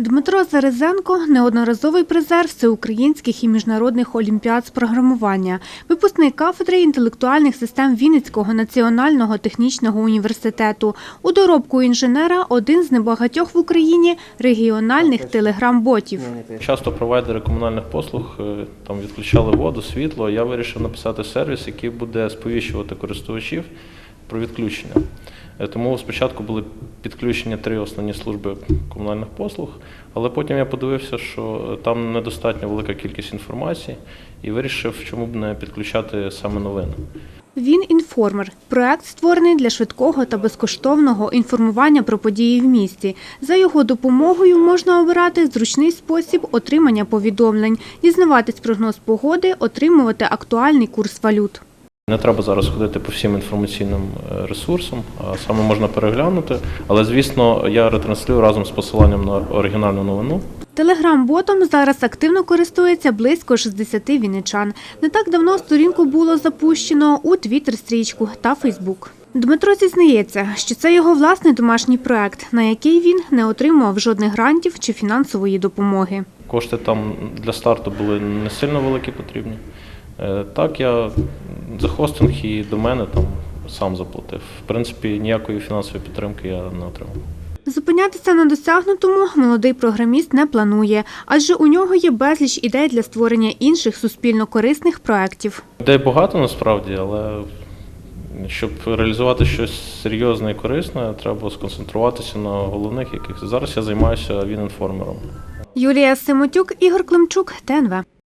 Дмитро Зарезенко – неодноразовий призер всеукраїнських і міжнародних олімпіад з програмування, випускник кафедри інтелектуальних систем Вінницького національного технічного університету. У доробку інженера – один з небагатьох в Україні регіональних телеграм-ботів. Часто провайдери комунальних послуг е, там відключали воду, світло. Я вирішив написати сервіс, який буде сповіщувати користувачів про відключення. Е, Тому спочатку були підключені три основні служби комунальних послуг, але потім я подивився, що е, там недостатньо велика кількість інформації і вирішив, чому б не підключати саме новини. Він інформер. Проект створений для швидкого та безкоштовного інформування про події в місті. За його допомогою можна обирати зручний спосіб отримання повідомлень, дізнаватись прогноз погоди, отримувати актуальний курс валют. Не треба зараз ходити по всім інформаційним е, ресурсам, саме можна переглянути. Але звісно, я ретранслюю разом з посиланням на оригінальну новину. Телеграм-ботом зараз активно користується близько 60 вінничан. Не так давно сторінку було запущено у Твіттер-стрічку та Фейсбук. Дмитро зізнається, що це його власний домашній проект, на який він не отримував жодних грантів чи фінансової допомоги. Кошти там для старту були не сильно великі потрібні. Е, Так, я за хостинг і до мене там сам заплатив. В принципі, ніякої фінансової підтримки я не отримав. Зупинятися на досягнутому молодий програміст не планує, адже у нього є безліч ідей для створення інших суспільно корисних проєктів. Ідей багато насправді, але щоб реалізувати щось серйозне і корисне, треба сконцентруватися на головних яких. Зараз я займаюся він інформером. Юлія Симотюк, Ігор Климчук, ТНВ.